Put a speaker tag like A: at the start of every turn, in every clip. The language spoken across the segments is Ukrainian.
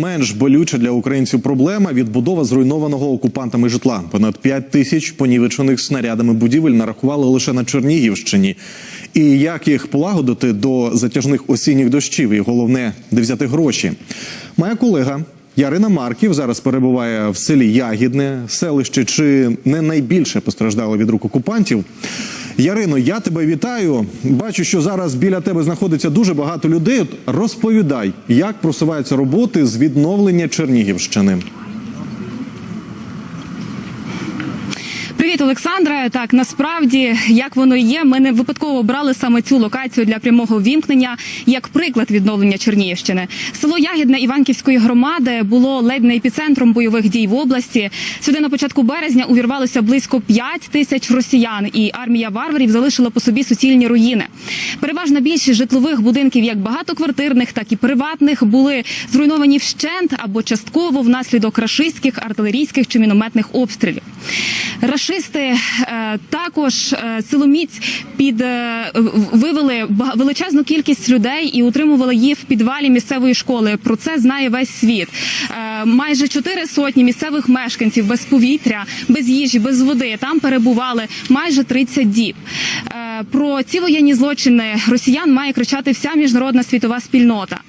A: Менш болюча для українців проблема відбудова зруйнованого окупантами житла. Понад 5 тисяч понівечених снарядами будівель нарахували лише на Чернігівщині. І як їх полагодити до затяжних осінніх дощів? І головне, де взяти гроші. Моя колега Ярина Марків зараз перебуває в селі Ягідне, селище чи не найбільше постраждало від рук окупантів. Ярино, я тебе вітаю. Бачу, що зараз біля тебе знаходиться дуже багато людей. Розповідай, як просуваються роботи з відновлення Чернігівщини.
B: Привіт, Олександра. Так насправді як воно є. Ми не випадково обрали саме цю локацію для прямого вімкнення як приклад відновлення Чернігівщини. Село Ягідне Іванківської громади було ледь не епіцентром бойових дій в області. Сюди на початку березня увірвалося близько 5 тисяч росіян, і армія варварів залишила по собі суцільні руїни. Переважна більшість житлових будинків, як багатоквартирних, так і приватних, були зруйновані вщент або частково внаслідок рашистських, артилерійських чи мінометних обстрілів. Рашисти е, також е, силоміць під е, вивели величезну кількість людей і утримували її в підвалі місцевої школи. Про це знає весь світ. Майже чотири сотні місцевих мешканців без повітря, без їжі, без води там перебували майже 30 діб. Про ці воєнні злочини росіян має кричати вся міжнародна світова спільнота.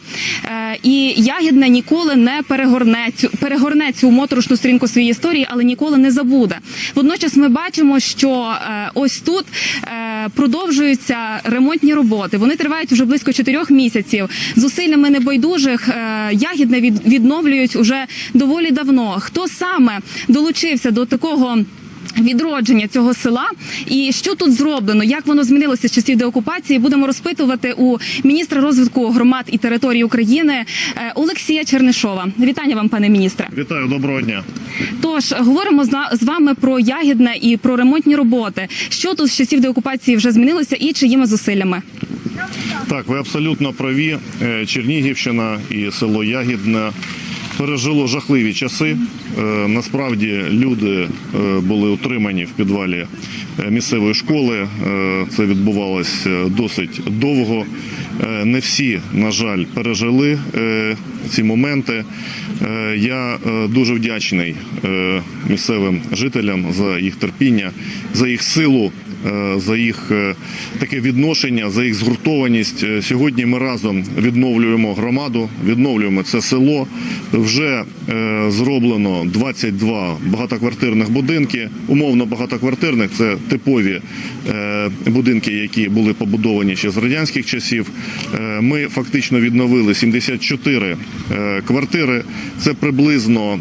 B: Е, і Ягідне ніколи не перегорне цю перегорне цю моторошну сторінку своєї історії, але ніколи не забуде. Водночас ми бачимо, що е, ось тут е, продовжуються ремонтні роботи. Вони тривають вже близько чотирьох місяців. Зусиллями небайдужих ягідне від, відновлюють уже доволі давно. Хто саме долучився до такого? Відродження цього села і що тут зроблено, як воно змінилося з часів деокупації, будемо розпитувати у міністра розвитку громад і територій України е, Олексія Чернишова. Вітання вам, пане міністре.
C: Вітаю, доброго дня.
B: Тож говоримо з вами про ягідне і про ремонтні роботи. Що тут з часів деокупації вже змінилося, і чиїми зусиллями?
C: Так, ви абсолютно праві. Е, Чернігівщина і село Ягідне пережило жахливі часи. Е, Насправді люди е, були утримані в підвалі е, місцевої школи. Це відбувалось е, досить довго. Не всі, на жаль, пережили ці моменти. Я дуже вдячний місцевим жителям за їх терпіння, за їх силу за їх е, таке відношення, за їх згуртованість. Е, Сьогодні ми разом відновлюємо громаду, відновлюємо це село. Вже е, зроблено 22 багатоквартирних будинки. Умовно багатоквартирних це типові е, будинки, які були побудовані ще з радянських часів. Е, Ми фактично відновили 74 е, квартири. Це приблизно.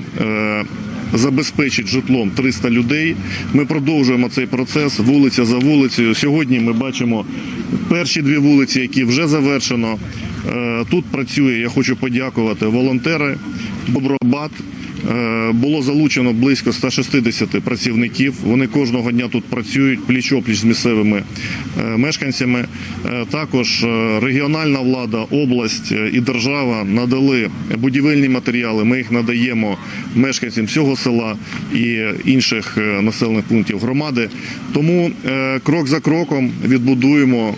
C: Забезпечить житлом 300 людей. Ми продовжуємо цей процес вулиця за вулицею. Сьогодні ми бачимо перші дві вулиці, які вже завершено. Е, Тут працює, я хочу подякувати волонтери, Добробат. Е, Було залучено близько 160 працівників. Вони кожного дня тут працюють пліч-опліч з місцевими е, мешканцями. Е, Також регіональна влада, область і держава надали будівельні матеріали. Ми їх надаємо мешканцям цього села і інших населених пунктів громади. Тому крок за кроком відбудуємо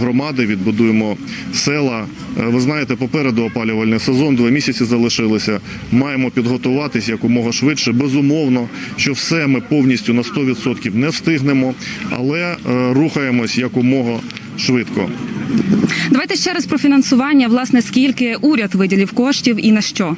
C: громади, відбудуємо села. Ви знаєте, попереду опалювальний сезон, два місяці залишилися. Маємо підготуватись якомога швидше. Безумовно, що все ми повністю на 100% не встигнемо, але е, рухаємось якомога швидко.
B: Давайте ще раз про фінансування. Власне, скільки уряд виділив коштів і на що?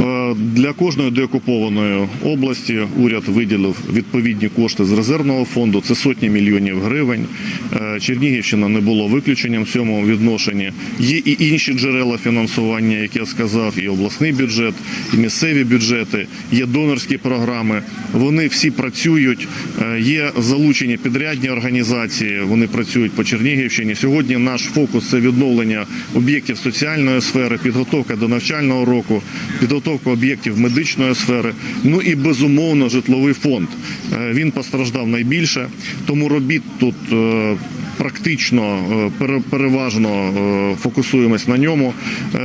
C: Е, Для кожної деокупованої області уряд виділив відповідні кошти з резервного фонду. Це сотні мільйонів гривень. Е, Чернігівщина не було виключенням в цьому відношенні. Є і інші джерела фінансування, як я сказав, і обласний бюджет, і місцеві бюджети, є донорські програми. Вони всі працюють. Е, Є залучені підрядні організації. Вони працюють по Чернігівщині. Сьогодні наш фокус це відновлення об'єктів соціальної сфери, підготовка до навчального року, підготовка об'єктів медичної сфери. Ну і безумовно житловий фонд. Е, Він постраждав найбільше, тому робіт тут. е, Практично е, переважно фокусуємось на ньому.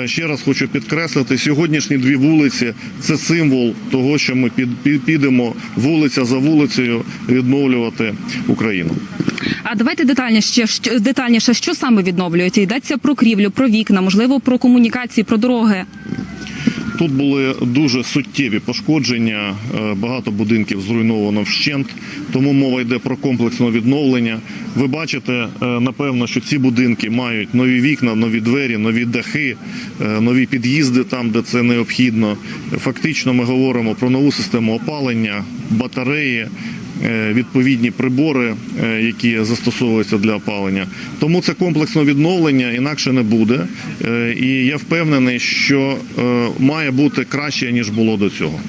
C: Ще раз хочу підкреслити: сьогоднішні дві вулиці це символ того, що ми під- під- підемо вулиця за вулицею відновлювати Україну.
B: А давайте детальніше, що- детальніше, що саме відновлюєте? Йдеться про крівлю, про вікна, можливо, про комунікації, про дороги.
C: Тут були дуже суттєві пошкодження, е, багато будинків зруйновано вщент, тому мова йде про комплексне відновлення. Ви бачите, е, напевно, що ці будинки мають нові вікна, нові двері, нові дахи, е, нові під'їзди там, де це необхідно. Фактично, ми говоримо про нову систему опалення, батареї. Е, Відповідні прибори, е, які застосовуються для опалення, тому це комплексне відновлення інакше не буде. Е, І я впевнений, що має бути краще ніж було до цього.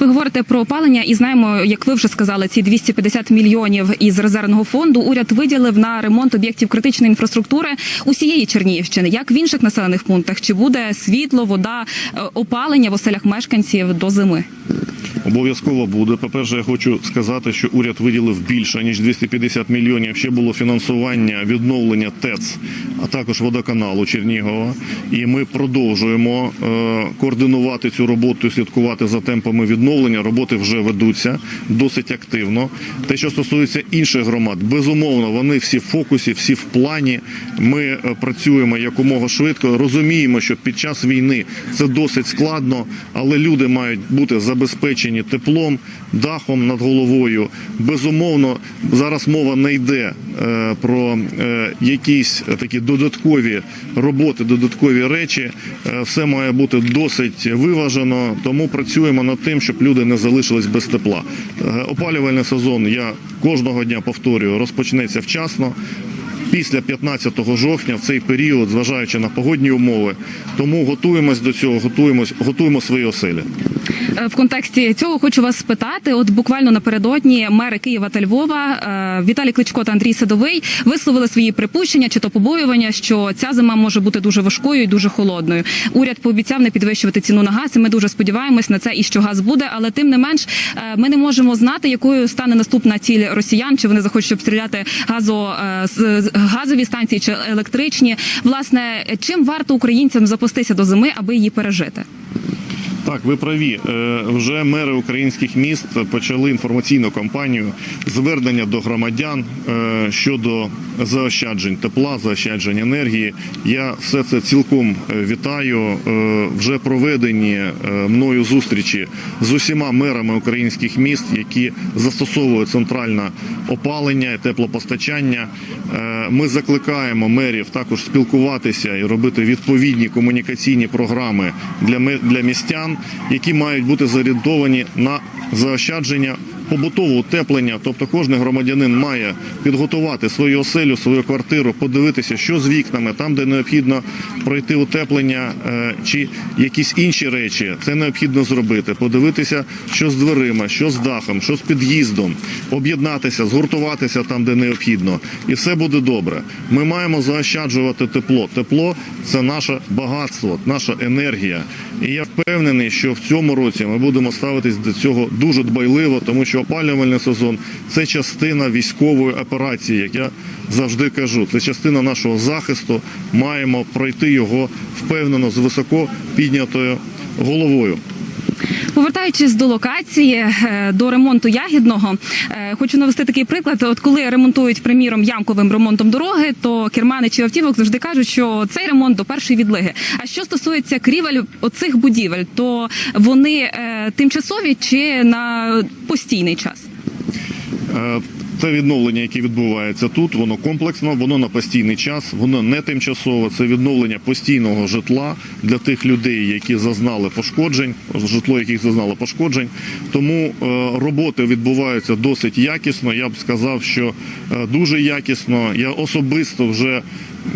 B: Ви говорите про опалення і знаємо, як ви вже сказали, ці 250 мільйонів із резервного фонду уряд виділив на ремонт об'єктів критичної інфраструктури усієї Чернігівщини. Як в інших населених пунктах? Чи буде світло, вода, опалення в оселях мешканців до зими?
C: Обов'язково буде. По-перше, я хочу сказати, що уряд виділив більше ніж 250 мільйонів. Ще було фінансування відновлення ТЕЦ, а також водоканалу Чернігова. І ми продовжуємо е, координувати цю роботу, слідкувати за темпами відновлення. Роботи вже ведуться досить активно. Те, що стосується інших громад, безумовно, вони всі в фокусі, всі в плані. Ми е, працюємо якомога швидко. Розуміємо, що під час війни це досить складно, але люди мають бути забезпечені теплом, дахом над головою. Безумовно, зараз мова не йде е, про е, якісь такі додаткові роботи, додаткові речі. Е, все має бути досить виважено, тому працюємо над тим, щоб люди не залишились без тепла. Опалювальний сезон я кожного дня повторюю, розпочнеться вчасно. Після 15 жовтня в цей період, зважаючи на погодні умови, тому готуємось до цього, готуємось, готуємо свої оселі.
B: Е, В контексті цього хочу вас спитати. От буквально напередодні мери Києва та Львова е, Віталій Кличко та Андрій Садовий висловили свої припущення чи то побоювання, що ця зима може бути дуже важкою і дуже холодною. Уряд пообіцяв не підвищувати ціну на газ. і Ми дуже сподіваємось на це і що газ буде. Але тим не менш, е, ми не можемо знати, якою стане наступна ціль росіян, чи вони захочуть обстріляти газо газові станції чи електричні. Власне, чим варто українцям запастися до зими, аби її пережити?
C: Так, ви праві. Е, Вже мери українських міст почали інформаційну кампанію звернення до громадян е, щодо заощаджень тепла, заощаджень енергії. Я все це цілком е, вітаю. Вже проведені мною зустрічі з усіма мерами українських міст, які застосовують центральне опалення і теплопостачання. Ми закликаємо мерів також спілкуватися і робити відповідні комунікаційні програми для містян, які мають бути зорієнтовані на заощадження побутового утеплення. Тобто кожен громадянин має підготувати свою оселю, свою квартиру, подивитися, що з вікнами, там, де необхідно пройти утеплення е, чи якісь інші речі, це необхідно зробити. Подивитися, що з дверима, що з дахом, що з під'їздом, об'єднатися, згуртуватися там, де необхідно, і все буде добре. Ми маємо заощаджувати тепло. Тепло це наше багатство, наша енергія. І я впевнений, що в цьому році ми будемо ставитись до цього дуже дбайливо, тому що опалювальний сезон це частина військової операції, як я завжди кажу. Це частина нашого захисту. Маємо пройти його впевнено з високо піднятою головою.
B: Повертаючись до локації е, до ремонту ягідного, е, хочу навести такий приклад. От коли ремонтують приміром ямковим ремонтом дороги, то керманичі автівок завжди кажуть, що цей ремонт до першої відлиги. А що стосується крівель оцих будівель, то вони е, тимчасові чи на постійний час?
C: Е, Те відновлення, яке відбувається тут, воно комплексно, воно на постійний час, воно не тимчасове. Це відновлення постійного житла для тих людей, які зазнали пошкоджень, житло яких зазнало пошкоджень. Тому е, роботи відбуваються досить якісно. Я б сказав, що е, дуже якісно. Я особисто вже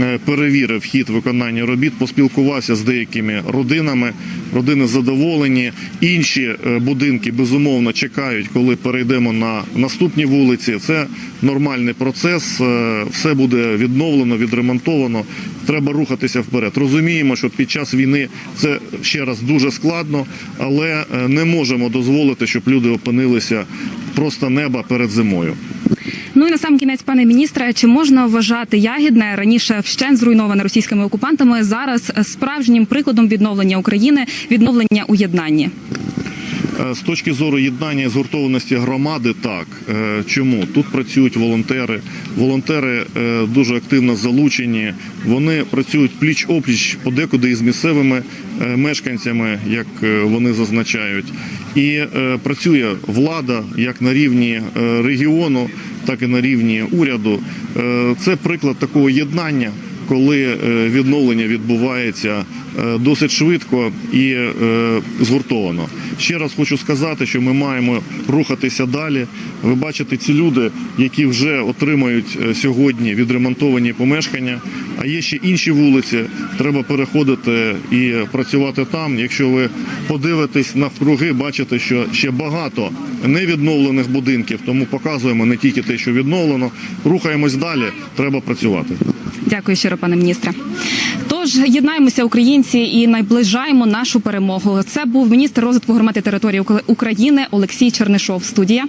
C: е, перевірив хід виконання робіт, поспілкувався з деякими родинами. Родини задоволені. Інші будинки безумовно чекають, коли перейдемо на наступні вулиці. Це нормальний процес. е, Все буде відновлено, відремонтовано. Треба рухатися вперед. Розуміємо, що під час війни це ще раз дуже складно, але е, не можемо дозволити, щоб люди опинилися просто неба перед зимою.
B: Ну і на сам кінець, пане міністре, чи можна вважати ягідне раніше вщент зруйноване російськими окупантами зараз справжнім прикладом відновлення України, відновлення у єднанні?
C: Е, З точки зору єднання і згуртованості громади, так Е, чому тут працюють волонтери? Волонтери е, дуже активно залучені. Вони працюють пліч опліч подекуди із місцевими мешканцями, як вони зазначають, і працює влада як на рівні регіону, так і на рівні уряду. Це приклад такого єднання коли відновлення відбувається досить швидко і е, згуртовано. Ще раз хочу сказати, що ми маємо рухатися далі. Ви бачите ці люди, які вже отримають е, сьогодні відремонтовані помешкання. А є ще інші вулиці. Треба переходити і працювати там. Якщо ви подивитесь навкруги, бачите, що ще багато невідновлених будинків. Тому показуємо не тільки те, що відновлено. Рухаємось далі. Треба працювати.
B: Дякую щиро, пане міністре. Тож єднаємося, українці, і наближаємо нашу перемогу. Це був міністр розвитку громади території України Олексій Чернишов. Студія.